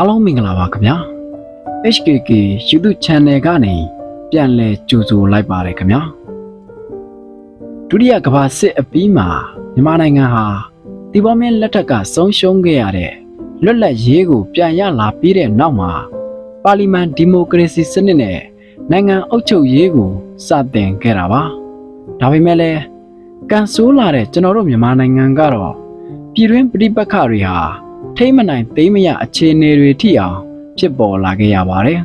အားလုံးမင်္ဂလာပါခင်ဗျာ HKK YouTube Channel ကနေပြန်လည်ကြိုဆိုလိုက်ပါတယ်ခင်ဗျာဒုတိယကမ္ဘာစစ်အပြီးမှာမြန်မာနိုင်ငံဟာဒီပေါ်မင်းလက်ထက်ကဆုံးရှုံးခဲ့ရတဲ့လွတ်လပ်ရေးကို ပြန်ရလာပြီးတဲ့နောက်မှာပါလီမန်ဒီမိုကရေစီစနစ်နဲ့နိုင်ငံအုပ်ချုပ်ရေးကိုစတင်ခဲ့တာပါဒါပေမဲ့လည်းကန်ဆိုးလာတဲ့ကျွန်တော်တို့မြန်မာနိုင်ငံကတော့ပြည်တွင်းပြည်ပခါတွေဟာ ထိမ့်မနိုင်သိမ်းမရအခြေအနေတွေထိအောင်ဖြစ်ပေါ်လာခဲ့ရပါတယ်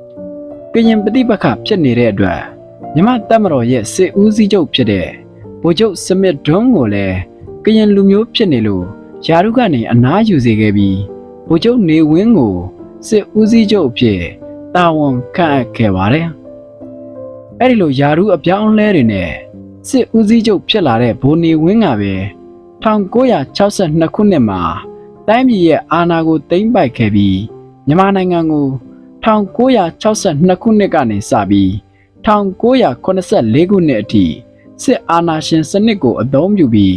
။ကရင်ပြည်ပခါဖြစ်နေတဲ့အတွက်မြမတက်မတော်ရဲ့စစ်ဦးစီးချုပ်ဖြစ်တဲ့ဗိုလ်ချုပ်စမစ်ဒွန်းကိုလည်းကရင်လူမျိုးဖြစ်နေလို့ယာရုကနေအနားယူစေခဲ့ပြီးဗိုလ်ချုပ်နေဝင်းကိုစစ်ဦးစီးချုပ်အဖြစ်တာဝန်ခန့်အပ်ခဲ့ပါတယ်။အဲ့ဒီလိုယာရုအပြောင်းအလဲတွေနဲ့စစ်ဦးစီးချုပ်ဖြစ်လာတဲ့ဗိုလ်နေဝင်းကပဲ1962ခုနှစ်မှာ တိုင်းပြည်ရဲ့အာဏာကိုသိမ်းပိုက်ခဲ့ပြီးမြန်မာနိုင်ငံကို1962ခုနှစ်ကနေစပြီး1984ခုနှစ်အထိစစ်အာဏာရှင်စနစ်ကိုအသုံးပြုပြီး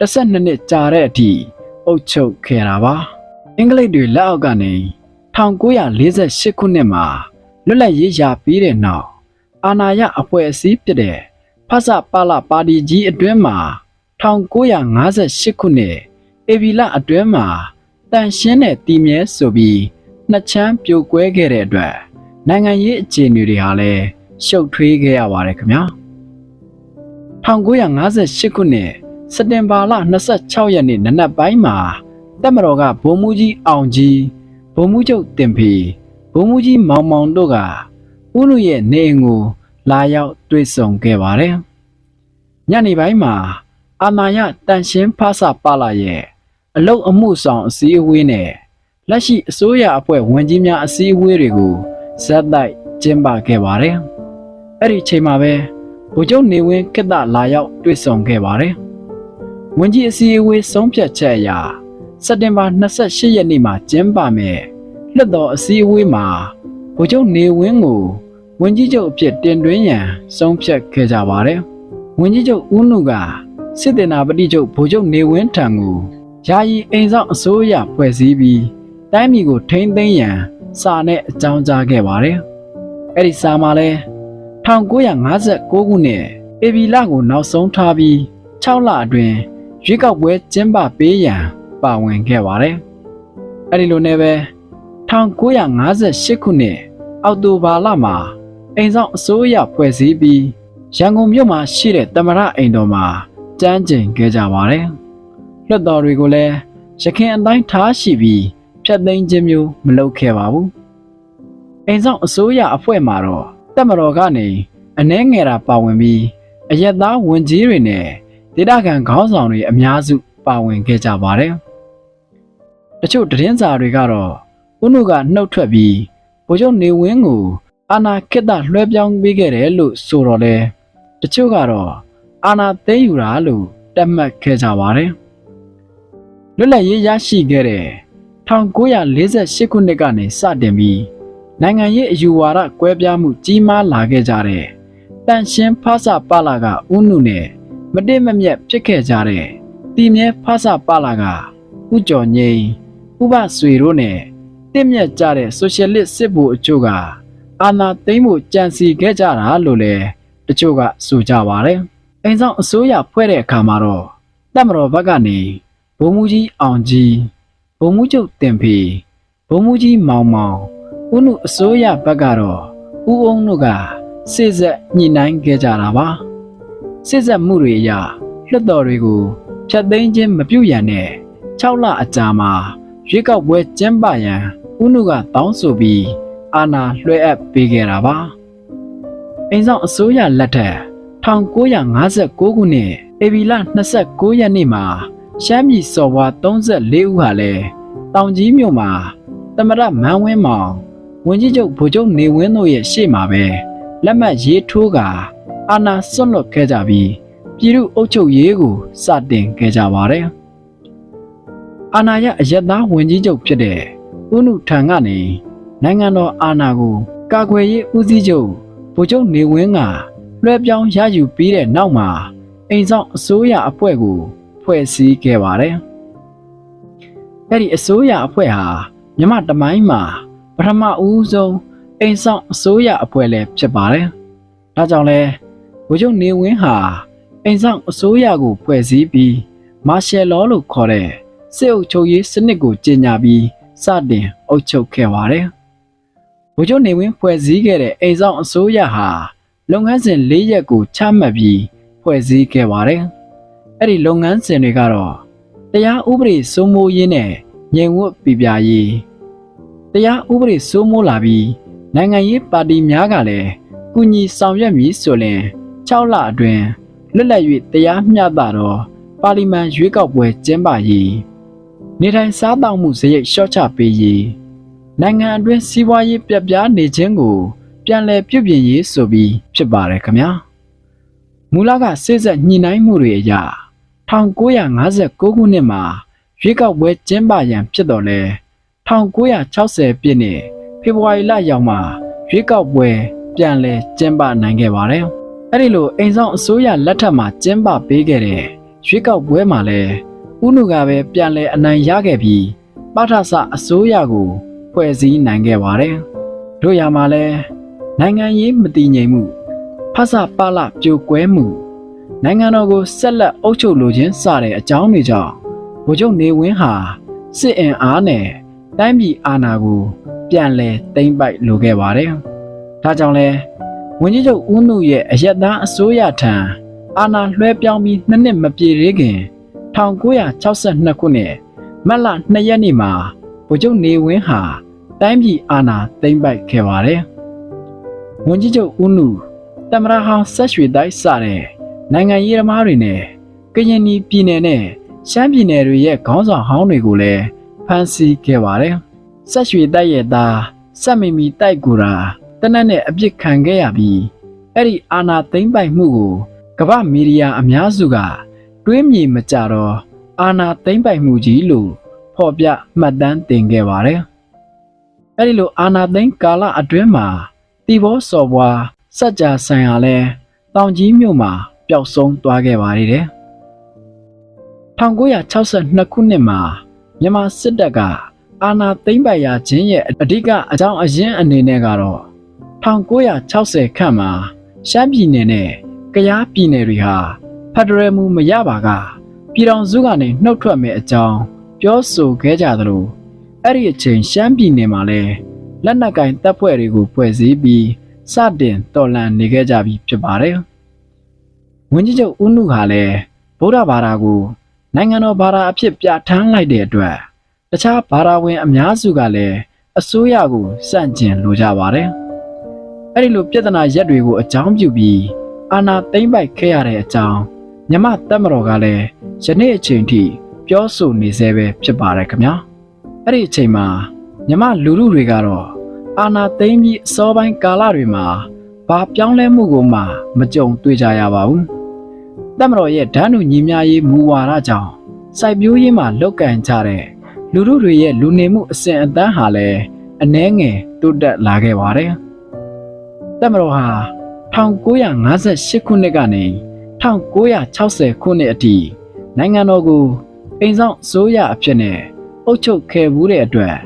12နှစ်ကြာတဲ့အထိအုပ်ချုပ်ခဲ့တာပါအင်္ဂလိပ်တွေလက်အောက်ကနေ1948ခုနှစ်မှာလွတ်လပ်ရေးရပြီးတဲ့နောက်အာဏာရအဖွဲ့အစည်းဖြစ်တဲ့ဖဆပါလပါတီကြီးအတွင်းမှာ1958ခုနှစ် ဧပြီလအတွင်းမှာတန်ရှင်းတဲ့တီမြဲဆိုပြီးနှစ်ချမ်းပြိုကွဲခဲ့တဲ့အတွက်နိုင်ငံရေးအခြေအနေတွေဟာလည်းရှုပ်ထွေးခဲ့ရပါတယ်ခင်ဗျာ1958ခုနှစ်စက်တင်ဘာလ26ရက်နေ့နနက်ပိုင်းမှာတက်မတော်ကဗိုလ်မှူးကြီးအောင်ကြီးဗိုလ်မှူးချုပ်တင်ဖီဗိုလ်မှူးကြီးမောင်မောင်တို့ကဦးနုရဲ့နေအိမ်ကို လာရောက်တွေ့ဆုံခဲ့ပါတယ်ညနေပိုင်းမှာအာနာယတန်ရှင်းဖဆပါလာရဲ့ အလုတ်အမှုဆောင်အစည်းအဝေးနဲ့လက်ရှိအစိုးရအဖွဲ့ဝန်ကြီးများအစည်းအဝေးတွေကိုဇက်တိုက်ကျင်းပခဲ့ပါတယ်။အဲ့ဒီချိန်မှာပဲဗိုလ်ချုပ်နေဝင်းကစ်တလာရောက်တွေ့ဆုံခဲ့ပါတယ်။ဝန်ကြီးအစည်းအဝေးဆုံးဖြတ်ချက်အရစက်တင်ဘာ28ရက်နေ့မှာကျင်းပမယ်။လွှတ်တော်အစည်းအဝေးမှာဗိုလ်ချုပ်နေဝင်းကိုဝန်ကြီးချုပ်အဖြစ်တင်သွင်းရန်ဆုံးဖြတ်ခဲ့ကြပါတယ်။ဝန်ကြီးချုပ်ဦးနုကစစ်တင်နာပတိချုပ်ဗိုလ်ချုပ်နေဝင်းထံကို ယာယီအိမ်ဆောင်အစိုးရဖွဲ့စည်းပြီးတိုင်းပြည်ကိုထိန်းသိမ်းရန်စာနဲ့အကြောင်းကြားခဲ့ပါတယ်။အဲ့ဒီစာမှာလဲ1959ခုနှစ်ဧပြီလကိုနောက်ဆုံးထားပြီး6လအတွင်းရွေးကောက်ပွဲကျင်းပပေးရန်ပါဝင်ခဲ့ပါတယ်။အဲ့ဒီလိုနဲ့ပဲ1958ခုနှစ်အောက်တိုဘာလမှာအိမ်ဆောင်အစိုးရဖွဲ့စည်းပြီးရန်ကုန်မြို့မှာရှိတဲ့တမရအိမ်တော်မှာကျန်းကျင်ခဲ့ကြပါတယ်။ လွှတ်တော်တွေကိုလည်းရခင်အတိုင်းထားရှိပြီးဖြတ်သိမ်းခြင်းမျိုးမလုပ်ခဲ့ပါဘူး။အိမ်ဆောင်အစိုးရအဖွဲ့မှာတော့တက်မတော်ကနေအနှဲငယ်တာပါဝင်ပြီးအရက်သားဝန်ကြီးတွေနဲ့ဒေသခံခေါင်းဆောင်တွေအများစုပါဝင်ခဲ့ကြပါတယ်။တချို့သတင်းစာတွေကတော့ဦးနုကနှုတ်ထွက်ပြီးဗိုလ်ချုပ်နေဝင်းကိုအာနာခိတလွှဲပြောင်းပေးခဲ့တယ်လို့ဆိုတော့လေတချို့ကတော့အာနာသိမ်းယူတာလို့တတ်မှတ်ခဲ့ကြပါတယ်။ လွတ်လပ်ရေးရရှိခဲ့တဲ့1948ခုနှစ်ကနေစတင်ပြီးနိုင်ငံရေးအယူဝါဒကွဲပြားမှုကြီးမားလာခဲ့ကြတဲ့တန်ရှင်းဖဆပါလာကဥနုနဲ့မတည့်မမြတ်ဖြစ်ခဲ့ကြတဲ့တီမြဲဖဆပါလာကဥကျော်ငိမ့်ဥပဆွေတို့နဲ့တင့်မြတ်ကြတဲ့ဆိုရှယ်လစ်စစ်ဗိုလ်အချို့ကအာဏာသိမ်းမှုကြံစီခဲ့ကြတာလို့လည်းတချို့ကဆိုကြပါတယ်။အိမ်ဆောင်အစိုးရဖွဲ့တဲ့အခါမှာတော့တပ်မတော်ဘက်ကနေ ဗိုလ်မှူးကြီးအောင်ကြီးဗိုလ်မှူးချုပ်တင်ဖီဗိုလ်မှူးကြီးမောင်မောင်ဦးနုအစိုးရဘက်ကတော့ဦးအောင်တို့ကစစ်ဆက်ညှိနှိုင်းခဲ့ကြတာပါစစ်ဆက်မှုတွေအရလွှတ်တော်တွေကိုဖျက်သိမ်းခြင်းမပြုရန်နဲ့6လအကြာမှာရွေးကောက်ပွဲကျင်းပရန်ဦးနုကတောင်းဆိုပြီးအာဏာလွှဲအပ်ပေးခဲ့တာပါအိမ်ဆောင်အစိုးရလက်ထက်1959ခုနှစ်ဧပြီလ29ရက်နေ့မှာ ရှမ်းပြည်စော်ဘွား34ဦးဟာလည်းတောင်ကြီးမြို့မှာတမရမန်းဝင်းမောင်ဝန်ကြီးချုပ်ဗိုလ်ချုပ်နေဝင်းတို့ရဲ့ရှေ့မှာပဲလက်မှတ်ရေးထိုးကာအာဏာစွန့်လွတ်ခဲ့ကြပြီးပြည်သူအုပ်ချုပ်ရေးကိုစတင်ခဲ့ကြပါတယ်။အာဏာရအယက်သားဝန်ကြီးချုပ်ဖြစ်တဲ့ဦးနုထံကနေနိုင်ငံတော်အာဏာကိုကာကွယ်ရေးဦးစီးချုပ်ဗိုလ်ချုပ်နေဝင်းကလွှဲပြောင်းရယူပြီးတဲ့နောက်မှာအိမ်ဆောင်အစိုးရအဖွဲ့ကို ဖွဲ့စည်းခဲ့ပါတယ်။အဲ့ဒီအစိုးရအဖွဲ့ဟာမြမတမိုင်းမှာပထမဦးဆုံးအိမ်ဆောင်အစိုးရအဖွဲ့လည်းဖြစ်ပါတယ်။ဒါကြောင့်လဲဗိုလ်ချုပ်နေဝင်းဟာအိမ်ဆောင်အစိုးရကိုဖွဲ့စည်းပြီးမာရှယ်လောလို့ခေါ်တဲ့စစ်အုပ်ချုပ်ရေးစနစ်ကိုကြီးညာပြီးစတင်အုပ်ချုပ်ခဲ့ပါတယ်။ဗိုလ်ချုပ်နေဝင်းဖွဲ့စည်းခဲ့တဲ့အိမ်ဆောင်အစိုးရဟာလုပ်ငန်းစဉ်၄ရက်ကိုချမှတ်ပြီးဖွဲ့စည်းခဲ့ပါတယ်။ အဲ့ဒီလုပ်ငန်းစဉ်တွေကတော့တရားဥပဒေစိုးမိုးရေးနဲ့ငြိမ်ဝတ်ပြပြရေးတရားဥပဒေစိုးမိုးလာပြီးနိုင်ငံရေးပါတီများကလည်းကုညီဆောင်ရွက်မည်ဆိုရင်6လအတွင်းလွတ်လပ်၍တရားမျှတသောပါလီမန်ရွေးကောက်ပွဲကျင်းပရေးနေထိုင်စားတောက်မှုစရိတ်လျှော့ချပေးရေးနိုင်ငံအတွင်းစီးပွားရေးပြပြနေခြင်းကို ပြန်လည်ပြုပြင်ရေးဆိုပြီးဖြစ်ပါတယ်ခင်ဗျာမူလကစိစက်ညှိနှိုင်းမှုတွေအရ 1959ခုနှစ်မှာရွေးကောက်ပွဲကျင်းပရန်ဖြစ်တော်လဲ1960ပြည့်နှစ်ဖေဖော်ဝါရီလရောက်မှရွေးကောက်ပွဲပြန်လည်ကျင်းပနိုင်ခဲ့ပါတယ်။အဲဒီလိုအိမ်ဆောင်အစိုးရလက်ထက်မှာကျင်းပပေးခဲ့တဲ့ရွေးကောက်ပွဲမှာလည်းဥနုကပဲပြန်လည်အနိုင်ရခဲ့ပြီးပထဆအစိုးရကိုဖွဲ့စည်းနိုင်ခဲ့ပါတယ်။တို့ရမှာလည်းနိုင်ငံရေးမတည်ငြိမ်မှုဖဆပါလပြိုကွဲမှု နိုင်ငံတော်ကိုဆက်လက်အုပ်ချုပ်လိုခြင်းစတဲ့အကြောင်းတွေကြောင့်ဗိုလ်ချုပ်နေဝင်းဟာစစ်အင်အားနဲ့တိုင်းပြည်အာဏာကိုပြန်လည်သိမ်းပိုက်လိုခဲ့ပါတယ်။ဒါကြောင့်လဲဝန်ကြီးချုပ်ဦးနုရဲ့အယက်သားအစိုးရထံအာဏာလွှဲပြောင်းပြီးနှစ်နှစ်မပြည့်သေးခင်1962ခုနှစ်မတ်လ2ရက်နေ့မှာဗိုလ်ချုပ်နေဝင်းဟာတိုင်းပြည်အာဏာသိမ်းပိုက်ခဲ့ပါတယ်။ဝန်ကြီးချုပ်ဦးနုတမရဟောင်းဆက်ရွှေတိုင်းစတဲ့ နိုင်ငံရေးသမားတွေနဲ့ကရင်ပြည်နယ်နဲ့ရှမ်းပြည်နယ်တွေရဲ့ခေါင်းဆောင်ဟောင်းတွေကိုလည်းဖမ်းဆီးခဲ့ပါတယ်။ဆက်ရွှေတိုက်ရဲ့သားဆက်မီမီတိုက်ကူတာတနက်နဲ့အပြစ်ခံခဲ့ရပြီးအဲ့ဒီအာနာသိမ့်ပိုက်မှုကိုကမ္ဘာမီဒီယာအများစုကတွေးမြေမကြတော့အာနာသိမ့်ပိုက်မှုကြီးလို့ဖော်ပြမှတ်တမ်းတင်ခဲ့ပါတယ်။အဲ့ဒီလိုအာနာသိမ့်ကာလအတွင်းမှာတီဘောစော်ဘွားစัจ जा ဆိုင်ဟာလဲတောင်ကြီးမြို့မှာ ပျောက်ဆုံးသွားခဲ့ပါသေးတယ်1962ခုနှစ်မှာမြန်မာစစ်တပ်ကအာဏာသိမ်းပိုက်ရခြင်းရဲ့အဓိကအကြောင်းအရင်းအနေနဲ့ကတော့1960ခန့်မှာရှမ်းပြည်နယ်နဲ့ကယားပြည်နယ်တွေဟာဖက်ဒရယ်မူမရပါကပြည်တော်စုကနေနှုတ်ထွက်မဲ့အကြောင်းပြောဆိုခဲ့ကြသလိုအဲ့ဒီအချိန်ရှမ်းပြည်နယ်မှာလည်းလက်နက်ကင်တပ်ဖွဲ့တွေကိုဖွဲ့စည်းပြီးစတင်တော်လှန်နေခဲ့ကြပြီဖြစ်ပါတယ်။ ဝန်ကြီးချုပ်ဦးနုဟာလည်းဗုဒ္ဓဘာသာကိုနိုင်ငံတော်ဘာသာအဖြစ်ပြဋ္ဌာန်းလိုက်တဲ့အတွက်တခြားဘာသာဝင်အများစုကလည်းအစိုးရကိုစန့်ကျင်လိုကြပါတယ်။အဲ့ဒီလိုပြဿနာရက်တွေကိုအကြောင်းပြုပြီးအာဏာသိမ်းပိုက်ခဲ့ရတဲ့အကြောင်းမြမတက်မတော်ကလည်းယနေ့အချိန်ထိပြောဆိုနေဆဲပဲဖြစ်ပါတယ်ခင်ဗျာ။အဲ့ဒီအချိန်မှာမြမလူလူတွေကတော့အာဏာသိမ်းပြီးအစောပိုင်းကာလတွေမှာ ဘာပြောင်းလဲမှုကိုမှမကြုံတွေ့ကြရပါဘူး။တက်မတော်ရဲ့ဓာတ်နုညီမျှရေးမူဝါဒကြောင့်စိုက်ပျိုးရေးမှာလောက်ကန်ကြတဲ့လူလူတွေရဲ့လူနေမှုအစဉ်အတန်းဟာလည်းအနှဲငယ်တိုးတက်လာခဲ့ပါတယ်။တက်မတော်ဟာ1958ခုနှစ်ကနေ1960ခုနှစ်အထိနိုင်ငံတော်ကိုအိမ်ဆောင်အစိုးရအဖြစ်နဲ့အုပ်ချုပ်ခဲ့မှုတဲ့အတွက်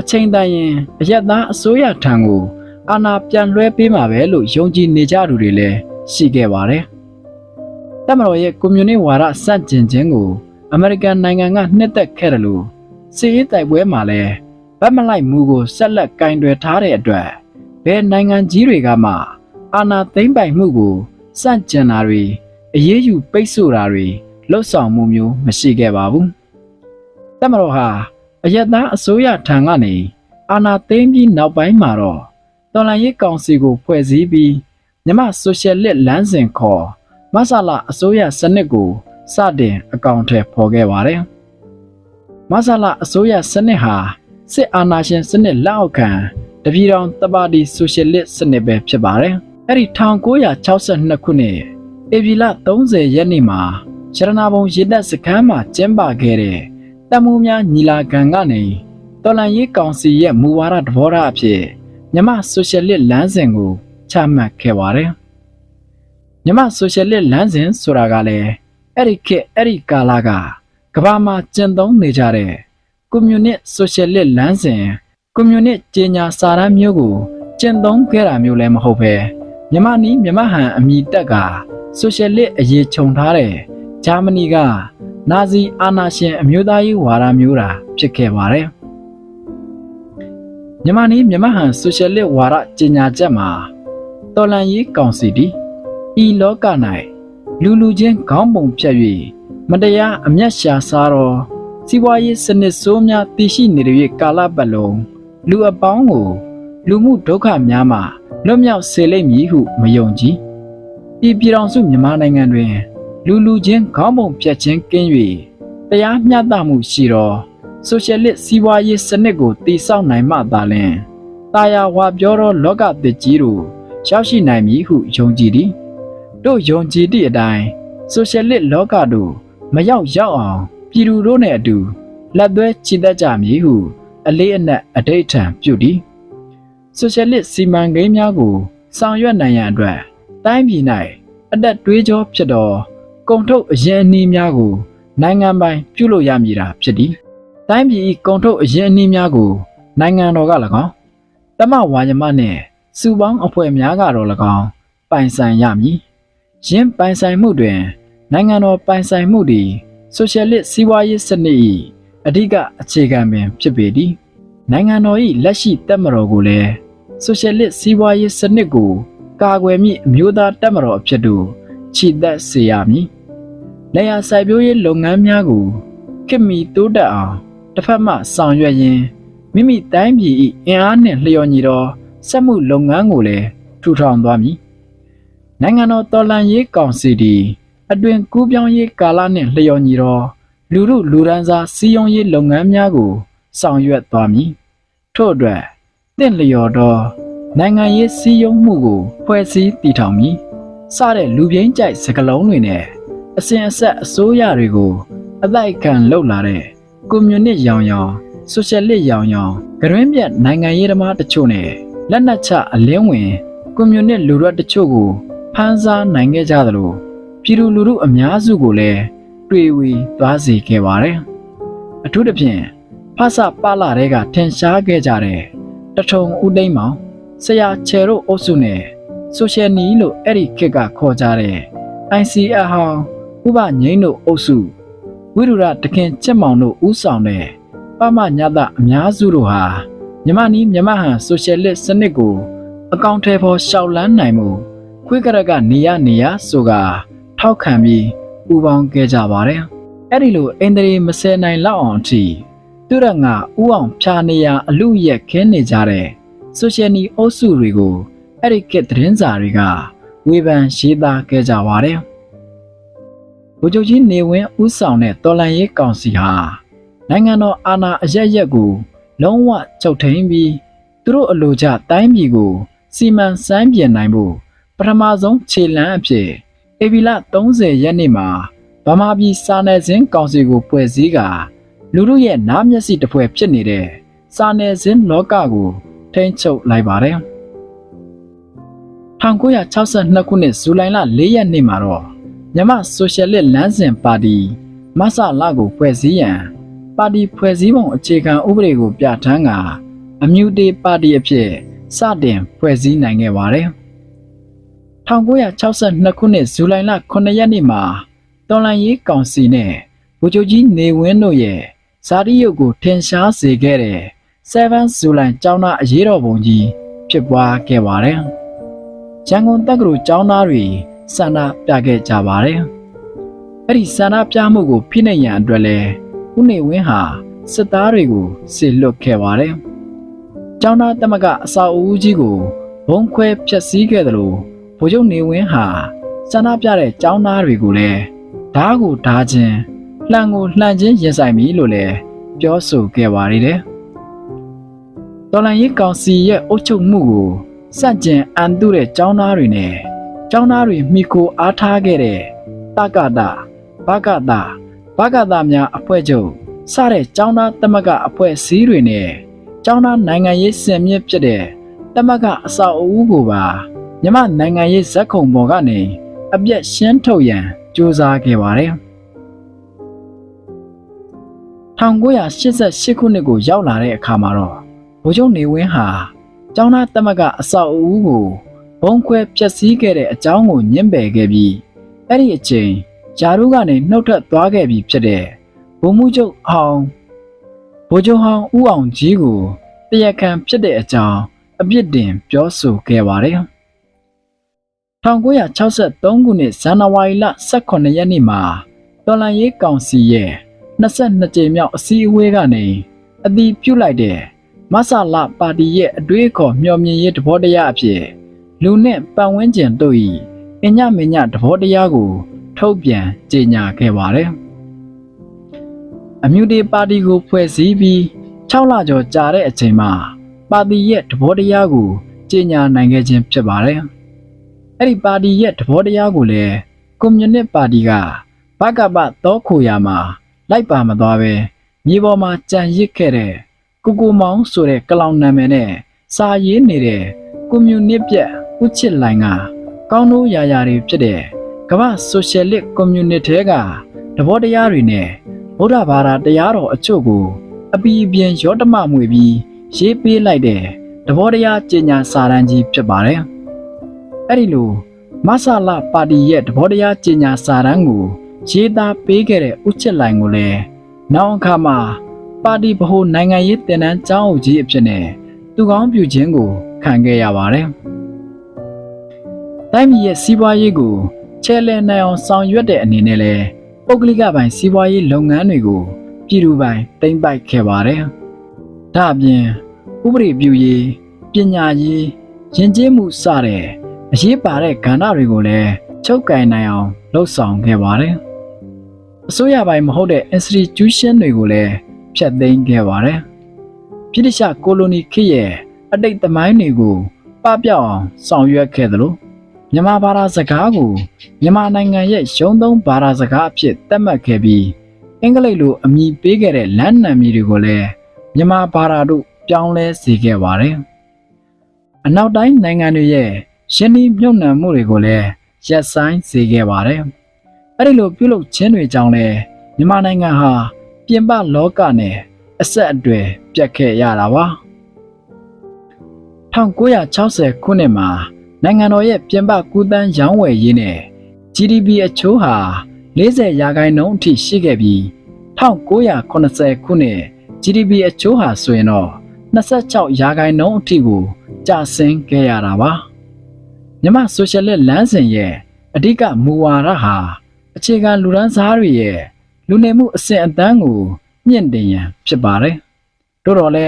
အချိန်တန်ရင်အယက်သားအစိုးရထံကို အာဏာပြန်လွှဲပေးမှာပဲလို့ယုံကြည်နေကြသူတွေလည်းရှိခဲ့ပါတယ်။တမတော်ရဲ့ကွန်မြူနစ်ဝါဒစန့်ကျင်ခြင်းကိုအမေရိကန်နိုင်ငံကနှစ်သက်ခဲ့တယ်လို့စီးရေးတိုက်ပွဲမှာလည်းဗတ်မလိုက်မှုကိုဆက်လက်ကင်တွယ်ထားတဲ့အတွက်ဘယ်နိုင်ငံကြီးတွေကမှအာဏာသိမ်းပိုက်မှုကိုစန့်ကျင်တာတွေအရေးယူပိတ်ဆို့တာတွေလှုပ်ဆောင်မှုမျိုးမရှိခဲ့ပါဘူး။တမတော်ဟာအယက်သားအစိုးရထံကနေအာဏာသိမ်းပြီးနောက်ပိုင်းမှာတော့ တော်လှန်ရေးကောင်စီကိုဖွဲ့စည်းပြီးမြမဆိုရှယ်လစ်လမ်းစဉ်ခေါ်မဆလာအစိုးရစနစ်ကိုစတင်အကောင့်ထဲပေါ်ခဲ့ပါတယ်။မဆလာအစိုးရစနစ်ဟာစစ်အာဏာရှင်စနစ်လက်အောက်ခံတပြည်တော်တပါတီဆိုရှယ်လစ်စနစ်ပဲဖြစ်ပါတယ်။အဲ့ဒီ1962ခုနှစ်ဧပြီလ30ရက်နေ့မှာရှရနာဘုံရစ်တပ်စခန်းမှာကျင်းပခဲ့တဲ့တမှုများညီလာခံကနေတော်လန်ရေးကောင်စီရဲ့မူဝါဒသဘောထားအဖြစ် မြမဆိုရှယ်လစ်လမ်းစဉ်ကိုချမှတ်ခဲ့ပါတယ်။မြမဆိုရှယ်လစ်လမ်းစဉ်ဆိုတာကလည်းအဲ့ဒီခေတ်အဲ့ဒီကာလကကဘာမှာကျင့်သုံးနေကြတဲ့ကွန်မြူနစ်ဆိုရှယ်လစ်လမ်းစဉ်ကွန်မြူနစ်ကြေညာစာတမ်းမျိုးကိုကျင့်သုံးခဲ့တာမျိုးလည်းမဟုတ်ပဲမြန်မာနီးမြန်မာဟန်အမိတက်ကဆိုရှယ်လစ်အရေးခြုံထားတဲ့ဂျာမနီကနာဇီအာဏာရှင်အမျိုးသားရေးဝါဒမျိုးတာဖြစ်ခဲ့ပါတယ် မြန်မာနီးမြန်မာဟန်ဆိုရှယ်လစ်ဝါဒကြေညာချက်မှာတော်လန်ရေးကောင်စီတီဤလောက၌လူလူချင်းခေါင်းပုံဖြတ်၍မတရားအမျက်ရှာစားတော်စီးပွားရေးစနစ်ဆိုးများတည်ရှိနေတဲ့၍ကာလပတ်လုံးလူအပေါင်းကို လူမှုဒုက္ခများမှလွတ်မြောက်စေလိမ့်မည်ဟုမယုံကြည်ဤပြည်တော်စုမြန်မာနိုင်ငံတွင် လူလူချင်းခေါင်းပုံဖြတ်ခြင်းကင်း၍တရားမျှတမှုရှိသော ဆိုရှယ်လစ်စီးပွားရေးစနစ်ကိုတည်ဆောက်နိုင်မှသာလျှင်တာယာဝါပြောသောလောကသစ်ကြီးတို့ရောက်ရှိနိုင်မည်ဟုယုံကြည်သည်တို့ယုံကြည်သည့်အတိုင်းဆိုရှယ်လစ်လောကတို့မရောက်ရောက်အောင်ပြည်သူတို့နှင့်အတူလက်သွဲချီတက်ကြမည်ဟုအလေးအနက်အဋိဋ္ဌံပြုသည်ဆိုရှယ်လစ်စီမံကိန်းများကိုဆောင်ရွက်နိုင်ရန်အတွက်တိုင်းပြည်၌အသက်တွေးကြောဖြစ်သောကုန်ထုတ်အရင်အနည်းများကိုနိုင်ငံပိုင်ပြုလုပ်ရမည်တာဖြစ်သည် တိုင်းပြည်၏ကုန်ထုတ်အရင်အနည်းများကို နိုင်ငံတော်က၎င်းတမဝါယမနှင့်စုပေါင်းအဖွဲ့များကတော့၎င်းပိုင်ဆိုင်ရမည်ယင်းပိုင်ဆိုင်မှုတွင် နိုင်ငံတော်ပိုင်ဆိုင်မှုသည်ဆိုရှယ်လစ်စီးပွားရေးစနစ်၏အဓိကအခြေခံပင်ဖြစ်ပေသည်နိုင်ငံတော်၏လက်ရှိတပ်မတော်ကိုလည်းဆိုရှယ်လစ်စီးပွားရေးစနစ်ကိုကာကွယ်မည့်အမျိုးသားတပ်မတော်အဖြစ်သို့ခြိသက်စေရမည်။လေယာစိုက်ပျိုးရေးလုပ်ငန်းများကိုခေတ်မီတိုးတက်အောင် တစ်ဖက်မှဆောင်ရွက်ရင်းမိမိတိုင်းပြည်၏အင်အားနှင့်လျော်ညီသောစက်မှုလုပ်ငန်းကိုလည်းထူထောင်သွားမည်။နိုင်ငံတော်တော်လှန်ရေးကောင်စီသည်အတွင်ကူးပြောင်းရေးကာလနှင့်လျော်ညီသောလူမှုလူဒန်းစားစီးရုံးရေးလုပ်ငန်းများကို ဆောင်ရွက်သွားမည်။ထို့အတွက်တင့်လျော်သောနိုင်ငံရေးစည်းရုံးမှုကိုဖွဲ့စည်းတည်ထောင်မည်စတဲ့လူပြိန်းကြိုက်စကလုံးတွေနဲ့အစဉ်အဆက်အစိုးရတွေကိုအတိုက်ခံလှုပ်လာတဲ့ ကွန်မြူနစ်ရောင်ရောင်ဆိုရှယ်လစ်ရောင်ရောင်ဂရင်းပြတ်နိုင်ငံရေးသမားတချို့နဲ့လက်နက်ချအလင်းဝင်ကွန်မြူနစ်လူရွက်တချို့ကိုဖမ်းဆားနိုင်ခဲ့ကြသလိုပြည်သူလူထုအများစုကိုလည်းတွေ့ဝေသွားစေခဲ့ပါတယ်အထူးသဖြင့်ဖဆပလာတဲ့ကထင်ရှားခဲ့ကြတဲ့တထုံဦးသိမ်းမောင်ဆရာချယ်တို့အုပ်စုနဲ့ဆိုရှယ်နီလို့အဲ့ဒီခေတ်ကခေါ်ကြတဲ့ ICA ဟောင်းဥပငိမ့်တို့အုပ်စု ဝိရုဒတခင်ချက်မောင်တို့ဦးဆောင်တဲ့ပမညတအများစုတို့ဟာမြမနီးမြမဟန်ဆိုရှယ်လစ်စနစ်ကိုအကောင့်ထဲပေါ်ရှောက်လန်းနိုင်မှုခွေးကရကနေရနေရဆိုကထောက်ခံပြီးပူပေါင်းခဲ့ကြပါတယ်အဲ့ဒီလိုအင်ဒရီမစဲနိုင်လောက်အောင်အထိသူရငါဥအောင်ဖြာနေရအလူရက်ခင်းနေကြတဲ့ဆိုရှယ်နီအုပ်စုတွေကိုအဲ့ဒီကသတင်းစာတွေကဝေဖန်ရေးသားခဲ့ကြပါတယ်။ ဗိုလ်ချုပ်ကြီးနေဝင်းဦးဆောင်တဲ့တော်လှန်ရေးကောင်စီဟာနိုင်ငံတော်အာဏာအရက်ရက်ကို လုံးဝချုပ်ထိန်ပြီးသူတို့အလိုကျတိုင်းပြည်ကို စီမံစမ်းပြင်နိုင်ဖို့ပထမဆုံးခြေလှမ်းအဖြစ်ဧပြီလ30ရက်နေ့မှာဗမာပြည်စာနယ်ဇင်းကောင်စီကိုဖွဲ့စည်းကာလူတို့ရဲ့နားမျက်စိတစ်ဖွဲဖြစ်နေတဲ့စာနယ်ဇင်းလောကကိုထိန်းချုပ်လိုက်ပါတယ်။1962ခုနှစ်ဇူလိုင်လ4ရက်နေ့မှာတော့ မြန်မာဆိုရှယ်လစ်လမ်းစဉ်ပါတီမဆလာကိုဖွဲ့စည်းရန်ပါတီဖွဲ့စည်းပုံအခြေခံဥပဒေကိုပြဋ္ဌာန်းကာအမြူတေပါတီအဖြစ်စတင်ဖွဲ့စည်းနိုင်ခဲ့ပါတယ်။1962ခုနှစ်ဇူလိုင်လ9ရက်နေ့မှာတော်လန်ရေးကောင်စီနဲ့ဗိုလ်ချုပ်ကြီးနေဝင်းတို့ရဲ့ဇာတိရုပ်ကိုထင်ရှားစေခဲ့တဲ့7ဇူလိုင်ကျောင်းသားအရေးတော်ပုံကြီးဖြစ်ပွားခဲ့ပါတယ်။ရန်ကုန်တက္ကသိုလ်ကျောင်းသားတွေ ဆန္ဒပြခဲ့ကြပါတယ်။အဲ့ဒီဆန္ဒပြမှုကိုဖိနှိပ်ရန်အတွက်လဲဦးနေဝင်းဟာစစ်သားတွေကိုစစ်လွတ်ခဲ့ပါတယ်။ကျောင်းသားတမကအစာအုပ်ကြီးကိုဘုံခွဲဖျက်ဆီးခဲ့တယ်လို့ဗိုလ်ချုပ်နေဝင်းဟာဆန္ဒပြတဲ့ကျောင်းသားတွေကိုလည်းဓားကိုဓားခြင်းလှန်ကိုလှန်ခြင်းရင်ဆိုင်ပြီလို့လည်းပြောဆိုခဲ့ပါသေးတယ်။တော်လန်ရေးကောင်စီရဲ့အုပ်ချုပ်မှုကိုစန့်ကျင်အန်တုတဲ့ចောင်းသားတွေနဲ့ ကျောင်းသားတွေမိကိုအားထားခဲ့တဲ့တကတာဘကတာဘကတာများအဖွဲ့ချုပ်စတဲ့ကျောင်းသားတမကအဖွဲ့အစည်းတွေနဲ့ကျောင်းသားနိုင်ငံရေးစင်မြင့်ဖြစ်တဲ့တမကအဆောက်အဦကိုပါမြမနိုင်ငံရေးဇက်ခုံပေါ်ကနေအပြက်ရှင်းထုတ်ရန်ကြိုးစားခဲ့ပါတယ်1988ခုနှစ်ကိုရောက်လာတဲ့အခါမှာတော့ဘိုးချုပ်နေဝင်းဟာကျောင်းသားတမကအဆောက်အဦကို ဘုံခွဲဖျက်ဆီးခဲ့တဲ့အကြောင်းကိုညှင်းပယ်ခဲ့ပြီးအဲ့ဒီအချိန်ဂျာရုကနေနှုတ်ထွက်သွားခဲ့ပြီးဖြစ်တဲ့ဗိုလ်မှူးချုပ်အောင်ဗိုလ်ချုပ်ဟောင်းဦးအောင်ကြီးကိုတရားခံဖြစ်တဲ့အကြောင်းအပြစ်တင်ပြောဆိုခဲ့ပါတယ်1963ခုနှစ်ဇန်နဝါရီလ18ရက်နေ့မှာတော်လန်ရေးကောင်စီရဲ့22ကြိမ်မြောက်အစည်းအဝေးကနေအတည်ပြုလိုက်တဲ့မဆလာပါတီရဲ့အတွေးအခေါ်မျှော်မြင်ရေးသဘောတရားအဖြစ် လူနဲ့ပတ်ဝန်းကျင်တို့၏အညမညသဘောတရားကို ထုတ်ပြန်ကြေညာခဲ့ပါတယ်။အမျိုးတေပါတီကိုဖွဲ့စည်းပြီး6လကျော်ကြာတဲ့အချိန်မှာပါတီရဲ့သဘောတရားကိုကြေညာနိုင်ခဲ့ခြင်းဖြစ်ပါတယ်။အဲ့ဒီပါတီရဲ့သဘောတရားကိုလည်းကွန်မြူနစ်ပါတီကဘကပတောခိုရာမှာလိုက်ပါမသွားပဲမြေပေါ်မှာကြံရစ်ခဲ့တဲ့ကိုကိုမောင်ဆိုတဲ့ကလောင်နာမည်နဲ့စာရေးနေတဲ့ကွန်မြူနစ်ပြက် ဦးချစ်လိုင်ကကောင်းတို့ရာရာတွေဖြစ်တဲ့ကမ္ဘာဆိုရှယ်လစ်ကွန်မြူနစ်ထဲကသဘောတရားတွေနဲ့ဗုဒ္ဓဘာသာတရားတော်အချို့ကိုအပီအပြင်ရောတမမွေပြီးရေးပေးလိုက်တဲ့သဘောတရားကျညာစာတမ်းကြီးဖြစ်ပါတယ်။အဲ့ဒီလိုမဆလာပါတီရဲ့သဘောတရားကျညာစာတမ်းကိုရေးသားပေးခဲ့တဲ့ဦးချစ်လိုင်ကိုလည်းနောက်အခါမှာပါတီဗဟိုနိုင်ငံရေးတင်နန်းကျောင်းအုပ်ကြီးအဖြစ်နဲ့သူကောင်းပြုခြင်းကိုခံခဲ့ရပါတယ်။ တိုင်းပြည်ရဲ့စီးပွားရေးကိုချဲလဲနိုင်အောင်ဆောင်ရွက်တဲ့အနေနဲ့လည်းပုဂ္ဂလိကပိုင်းစီးပွားရေးလုပ်ငန်းတွေကိုပြည်သူပိုင်းတိမ့်ပိုက်ခဲ့ပါတယ်။ဒါအပြင်ဥပဒေပြုရေးပညာရေးယဉ်ကျေးမှုစတဲ့အရေးပါတဲ့ကဏ္ဍတွေကိုလည်းချုပ်ကင်နိုင်အောင်လှုပ်ဆောင်ခဲ့ပါတယ်။အစိုးရပိုင်းမဟုတ်တဲ့ institution တွေကိုလည်းဖျက်သိမ်းခဲ့ပါတယ်။ပြည်တခြားကိုလိုနီခေတ်ရဲ့အတိတ်သမိုင်းတွေကိုပပျောက်အောင်ဆောင်ရွက်ခဲ့သလို မြန်မာဘာသာစကားကိုမြန်မာနိုင်ငံရဲ့ရုံးသုံးဘာသာစကားအဖြစ်သတ်မှတ်ခဲ့ပြီးအင်္ဂလိပ်လိုအမည်ပေးခဲ့တဲ့လမ်းနာမည်တွေကိုလည်းမြန်မာဘာသာတို့ပြောင်းလဲစေခဲ့ပါတယ်။အနောက်တိုင်းနိုင်ငံတွေရဲ့ရှင်းနှီးမြုပ်နှံမှုတွေကိုလည်းရပ်ဆိုင်းစေခဲ့ပါတယ်။အဲဒီလိုပြုလုပ်ခြင်းတွေကြောင့်လည်းမြန်မာနိုင်ငံဟာပြင်ပလောကနဲ့အဆက်အသွယ်ပြတ်ခဲ့ရတာပါ1960ခုနှစ်မှာ နိုင်ငံတော်ရဲ့ပြင်ပကူးသန်းရောင်းဝယ်ရေးနဲ့ GDP အချိုးဟာ40ရာခိုင်နှုန်းအထိရှိခဲ့ပြီး1980ခုနှစ် GDP အချိုးဟာဆိုရင်တော့26ရာခိုင်နှုန်းအထိကိုကျဆင်းခဲ့ရတာပါမြန်မာဆိုရှယ်လစ်လမ်းစဉ်ရဲ့အဓိကမူဝါဒဟာအခြေခံလူဒန်းစားတွေရဲ့လူနေမှုအဆင့်အတန်းကိုမြင့်တင်ရန်ဖြစ်ပါတယ်။တို့တော့လဲ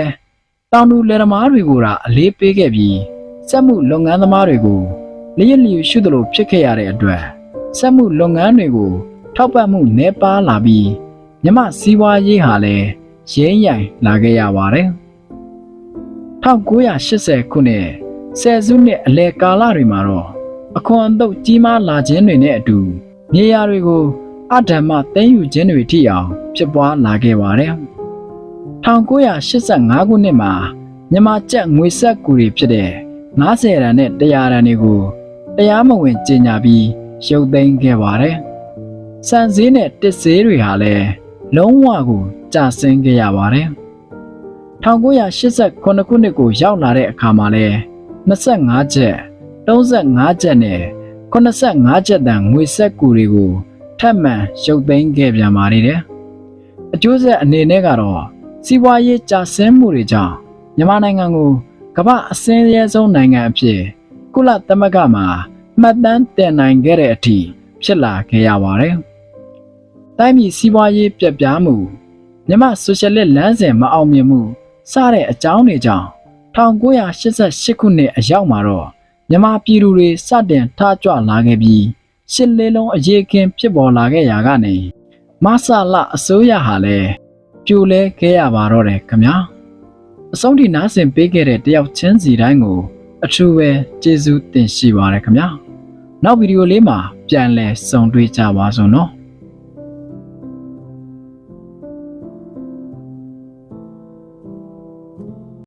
တောင်သူလယ်သမားတွေကိုသာအလေးပေးခဲ့ပြီး စက်မှုလုပ်ငန်းသမားတွေကိုလျက်လျူရှုသလိုဖြစ်ခဲ့ရတဲ့အတွက်စက်မှုလုပ်ငန်းတွေကို ထောက်ပံ့မှုနှဲပါလာပြီးမြမစီးပွားရေးဟာလည်းရင်းရိုင်လာခဲ့ရပါတယ်။1980ခုနှစ်ဆယ်စုနှစ်အလယ်ကာလတွေမှာတော့အခွန်အတုပ်ကြီးမားလာခြင်းတွေနဲ့အတူမြေယာတွေကိုအဓမ္မသိမ်းယူခြင်းတွေထိအောင်ဖြစ်ပွားလာခဲ့ပါတယ်။1985ခုနှစ်မှာမြန်မာကျပ်ငွေဆက်ကူတွေဖြစ်တဲ့ 90ရန်နဲ့100ရန်တွေကိုတရားမဝင်ကြေညာပြီးရုပ်သိမ်းခဲ့ပါတယ်။စံစည်းနဲ့တစ်စေးတွေဟာလည်းလုံးဝကိုကျဆင်းခဲ့ရပါတယ်။1989ခုနှစ်ကိုရောက်လာတဲ့အခါမှာလဲ25ချက်35ချက်နဲ့85ချက်တန်ငွေဆက်ကူတွေကိုထပ်မံရုပ်သိမ်းခဲ့ပြန်ပါသေးတယ်။အကျိုးဆက်အနေနဲ့ကတော့စီးပွားရေးကျဆင်းမှုတွေကြောင့်မြန်မာနိုင်ငံကို ကမ္ဘာအစင်းရဲဆုံးနိုင်ငံအဖြစ်ကုလသမဂ္ဂမှာမှတ်တမ်းတင်နိုင်ခဲ့တဲ့အထိဖြစ်လာခဲ့ရပါတယ်။တိုင်းပြည်စီးပွားရေးပြက်ပြားမှုမြန်မာဆိုရှယ်လစ်လမ်းစဉ်မအောင်မြင်မှုစတဲ့အကြောင်းတွေကြောင့်1988ခုနှစ်အရောက်မှာတော့မြန်မာပြည်သူတွေစတင်ထကြွလာခဲ့ပြီးရှစ်လေးလုံးအရေးကင်းဖြစ်ပေါ်လာခဲ့ရာကနေမဆလအစိုးရဟာလည်းပြိုလဲခဲ့ရပါတော့တယ်ခင်ဗျာ အဆုံးထိနားဆင်ပေးခဲ့တဲ့တယောက်ချင်းစီတိုင်းကို အထူးပဲကျေးဇူးတင်ရှိပါရခင်ဗျာနောက်ဗီဒီယိုလေးမှာပြန်လည်ဆုံတွေ့ကြပါစို့နော်